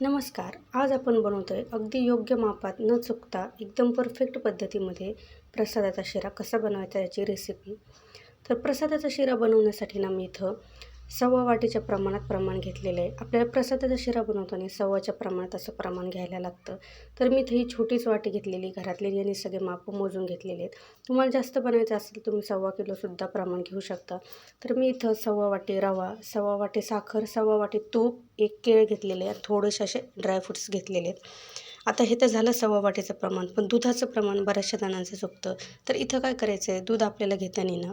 नमस्कार. आज आपण बनवतो आहे अगदी योग्य मापात न चुकता एकदम परफेक्ट पद्धतीमध्ये प्रसादाचा शिरा कसा बनवायचा याची रेसिपी तर प्रसादाचा शिरा बनवण्यासाठी ना मी इथं सव्वा वाटीच्या प्रमाणात प्रमाण घेतलेलं आहे. आपल्याला प्रसादाचा शिरा बनवताना सव्वाच्या प्रमाणात असं प्रमाण घ्यायला लागतं. तर मी इथं ही छोटीच वाटी घेतलेली घरातले यांनी सगळे माप मोजून घेतलेले आहेत. तुम्हाला जास्त बनायचं असेल तुम्ही सव्वा किलोसुद्धा प्रमाण घेऊ शकता. तर मी इथं सव्वा वाटी रवा सव्वा वाटी साखर सव्वा वाटी तूप एक केळ घेतलेले आहे थोडेसे असे ड्रायफ्रुट्स घेतलेले आहेत. आता हे तर झालं सव्वा वाटीचं प्रमाण पण दुधाचं प्रमाण बऱ्याचशा जणांचं चुकतं. तर इथं काय करायचं आहे दूध आपल्याला घेताना ना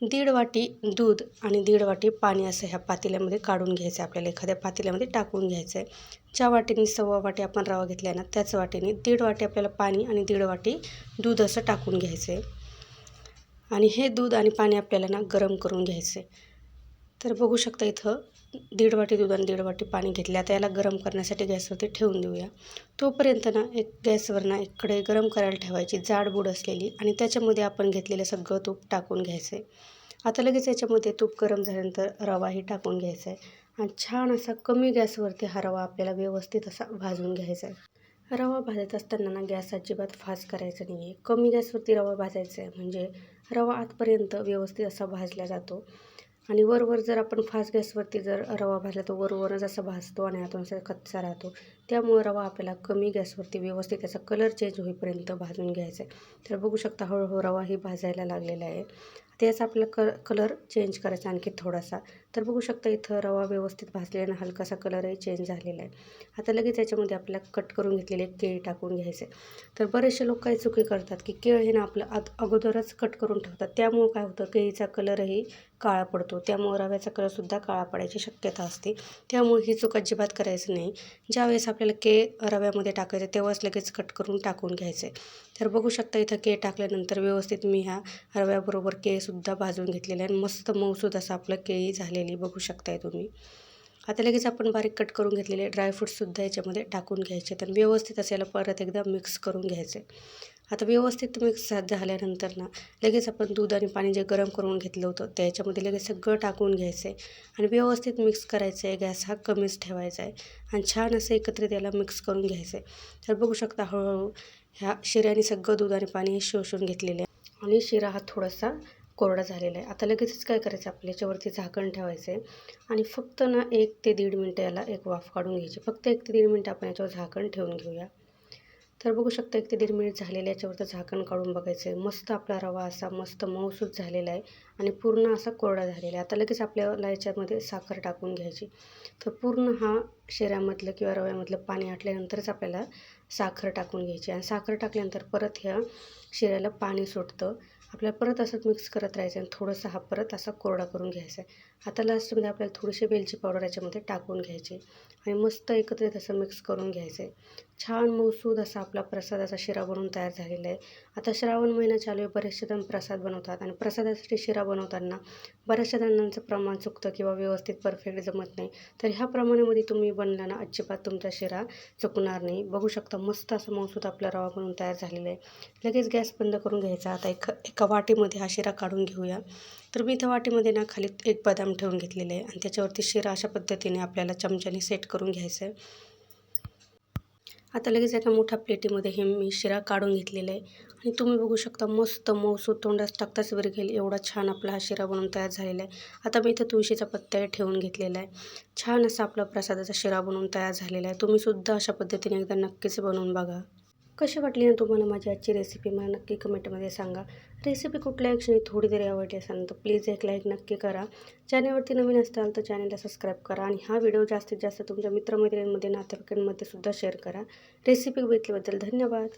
दीड वाटी दूध आणि दीड वाटी पाणी असं ह्या पातेल्यामध्ये काढून घ्यायचं आहे आपल्याला. एखाद्या पातेल्यामध्ये टाकून घ्यायचं आहे ज्या वाटीने सव्वा वाटी आपण रवा घेतला ना त्याच वाटीने दीड वाटी आपल्याला पाणी आणि दीड वाटी दूध असं टाकून घ्यायचं आहे आणि हे दूध आणि पाणी आपल्याला ना गरम करून घ्यायचं आहे तर बघू शकता इथं दीड वाटी दूध आणि दीड वाटी पाणी घेतले. आता याला गरम करण्यासाठी गॅसवरती ठेवून देऊया. तोपर्यंत ना एक गॅसवर ना इकडे गरम करायला ठेवायची जाडबूड असलेली आणि त्याच्यामध्ये आपण घेतलेलं सगळं तूप टाकून घ्यायचं आहे आता लगेच याच्यामध्ये तूप गरम झाल्यानंतर रवाही टाकून घ्यायचा आहे आणि छान असा कमी गॅसवरती हा रवा आपल्याला व्यवस्थित असा भाजून घ्यायचा आहे रवा भाजत असताना ना गॅस अजिबात फास्ट करायचा नाही आहे कमी गॅसवरती रवा भाजायचा आहे म्हणजे रवा आतपर्यंत व्यवस्थित असा भाजला जातो. आणि वरवर जर आपण फास्ट गॅसवरती जर रवा भाजला तर वरवरच असा भाजतो आणि आतून असा कच्चा राहतो. त्यामुळे रवा आपल्याला कमी गॅसवरती व्यवस्थित त्याचा कलर चेंज होईपर्यंत भाजून घ्यायचा आहे तर बघू शकता हळूहळू रवाही भाजायला लागलेला आहे. त्याचा आपला क कलर चेंज करायचा आणखी थोडासा. तर बघू शकता इथं रवा व्यवस्थित भाजलेला हलकासा कलरही चेंज झालेला आहे. आता लगेच याच्यामध्ये आपल्याला कट करून घेतलेले केळी टाकून घ्यायचे तर बरेचसे लोक काही चुकी करतात की केळ हे ना आपलं आत अगोदरच कट करून ठेवतात. त्यामुळं काय होतं केळीचा कलरही काळा पडतो. त्यामुळे रव्याचा कलरसुद्धा काळा पडायची शक्यता असते. त्यामुळे ही चूक अजिबात करायचं नाही. ज्यावेळेस आपल्याला के रव्यामध्ये टाकायचं तेव्हाच लगेच कट करून टाकून घ्यायचे तर बघू शकता इथं के टाकल्यानंतर व्यवस्थित मी ह्या रव्याबरोबर केसुद्धा भाजून घेतलेले आहे. आणि मस्त मऊसूद असं आपलं केळी झालेली बघू शकताय तुम्ही. आता लगेच आपण बारीक कट करून घेतलेले ड्रायफ्रूटसुद्धा याच्यामध्ये टाकून घ्यायचे. तर व्यवस्थित असायला परत एकदा मिक्स करून घ्यायचे. आता व्यवस्थित मिक्स झाल्यानंतर ना लगेच आपण दूध आणि पाणी जे गरम करून घेतलं होतं त्याच्यामध्ये लगेच सगळं टाकून घ्यायचं. आहे आणि व्यवस्थित मिक्स करायचं आहे गॅस हा कमीच ठेवायचा आहे. आणि छान असं एकत्रित याला मिक्स करून घ्यायचं. आहे तर बघू शकता हळूहळू ह्या शिऱ्याने सगळं दूध आणि पाणी हे शोषून घेतलेले आहे. आणि शिरा हा थोडासा कोरडा झालेला आहे. आता लगेचच काय करायचं? आपल्या याच्यावरती झाकण ठेवायचं आहे आणि फक्त ना एक ते दीड मिनटं याला एक वाफ काढून घ्यायची. फक्त एक ते दीड मिनटं आपण याच्यावर झाकण ठेवून घेऊया. तर बघू शकता एक ते दीड मिनिट झालेलं याच्यावरचं झाकण काढून बघायचं आहे मस्त आपला रवा असा मस्त मऊसूत झालेला आहे. आणि पूर्ण असा कोरडा झालेला आहे. आता लगेच आपल्याला याच्यामध्ये साखर टाकून घ्यायची. तर पूर्ण हा शेऱ्यामधलं किंवा रव्यामधलं पाणी आटल्यानंतरच आपल्याला साखर टाकून घ्यायची. आणि साखर टाकल्यानंतर परत ह्या शिऱ्याला पाणी सुटतं. आपल्याला परत असं मिक्स करत राहायचं आणि थोडंसं हा परत असा कोरडा करून घ्यायचा आहे. आता लास्टमध्ये आपल्याला थोडीशी वेलची पावडर याच्यामध्ये टाकून घ्यायची आणि मस्त एकत्रित असं मिक्स करून घ्यायचं आहे. छान मौसूद असा आपला प्रसादाचा शिरा बनवून तयार झालेला आहे. आता श्रावण महिना चालू आहे बरेचसे जण प्रसाद बनवतात आणि प्रसादासाठी शिरा बनवताना बऱ्याचशा जणांचं प्रमाण चुकतं किंवा व्यवस्थित परफेक्ट जमत नाही. तर ह्या प्रमाणामध्ये तुम्ही बनला ना अजिबात तुमचा शिरा चुकणार नाही. बघू शकता मस्त असं मौसूद आपला रवा बनवून तयार झालेला आहे. लगेच गॅस बंद करून घ्यायचा. आता एक एका वाटीमध्ये हा शिरा काढून घेऊया. तर मी त्या वाटीमध्ये ना खाली एक बदाम ठेवून घेतलेले आहे आणि त्याच्यावरती शिरा अशा पद्धतीने आपल्याला चमच्याने सेट करून घ्यायचं आहे. आता लगेच एका मोठ्या प्लेटीमध्ये हे मी शिरा काढून घेतलेला आहे. आणि तुम्ही बघू शकता मस्त मऊसू तोंडात टाकताच वर घेईल एवढा छान आपला हा शिरा बनवून तयार झालेला आहे. आता मी इथं तुळशीचा पत्ता ठेवून घेतलेला आहे. छान असा आपला प्रसादाचा शिरा बनवून तयार झालेला आहे. तुम्हीसुद्धा अशा पद्धतीने एकदा नक्कीच बनवून बघा. कशी वाटली ना तुम्हाला माझी आजची रेसिपी मला नक्की कमेंटमध्ये सांगा. रेसिपी कुठल्या क्षणी थोडी जरी आवडली असेल तर प्लीज एक लाईक नक्की करा. चॅनलवरती नवीन असाल तर चॅनलला सबस्क्राईब करा आणि हा व्हिडिओ जास्तीत जास्त तुमच्या मित्रमैत्रिणींमध्ये नातेवाईकांमध्ये सुद्धा शेअर करा. रेसिपी बघितल्याबद्दल धन्यवाद.